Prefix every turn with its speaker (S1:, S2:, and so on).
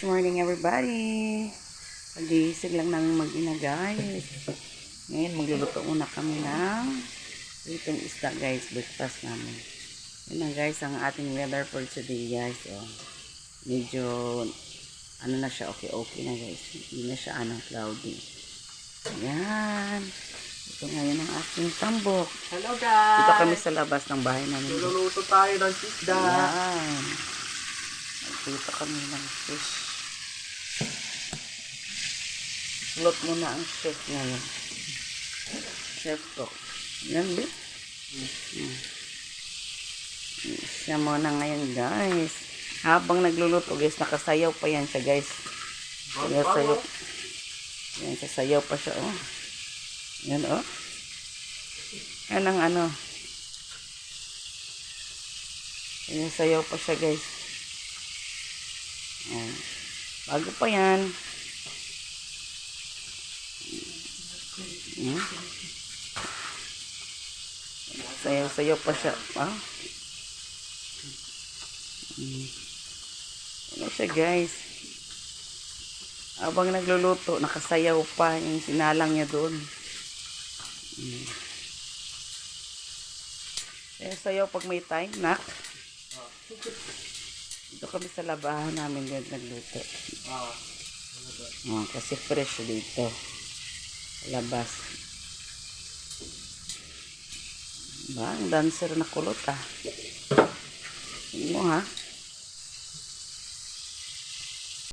S1: Good morning everybody. Pagising lang namin mag-ina guys. Ngayon magluluto muna kami ng itong isda guys. Breakfast namin. Yun na guys ang ating weather for today guys. Oh. Medyo ano na siya okay okay na guys. Hindi na siya anong cloudy. Ayan. Ito ngayon ang aking tambok.
S2: Hello guys!
S1: Dito kami sa labas ng bahay namin.
S2: Luluto tayo ng isda.
S1: Ayan. Nagpita kami ng fish. Slot muna ang chef ngayon. Chef cook. Yan, Bi. Hmm. Siya muna ngayon, guys. Habang nagluluto, guys, nakasayaw pa yan siya, guys. Sayaw-sayaw. Yan, sasayaw pa siya, oh. Yan, oh. Yan ang ano. Yan, sayaw pa siya, guys. Ayan. Bago pa yan. Ayan. Sayaw-sayaw pa siya. Ah. Ano siya guys. Habang nagluluto, nakasayaw pa yung sinalang niya doon. Mm. Sayaw pag may time, nak. Dito kami sa labahan namin din nagluto.
S2: Ah,
S1: Oh, kasi fresh dito. Labas. Ba, ang dancer na kulot ah. Tingnan mo ha.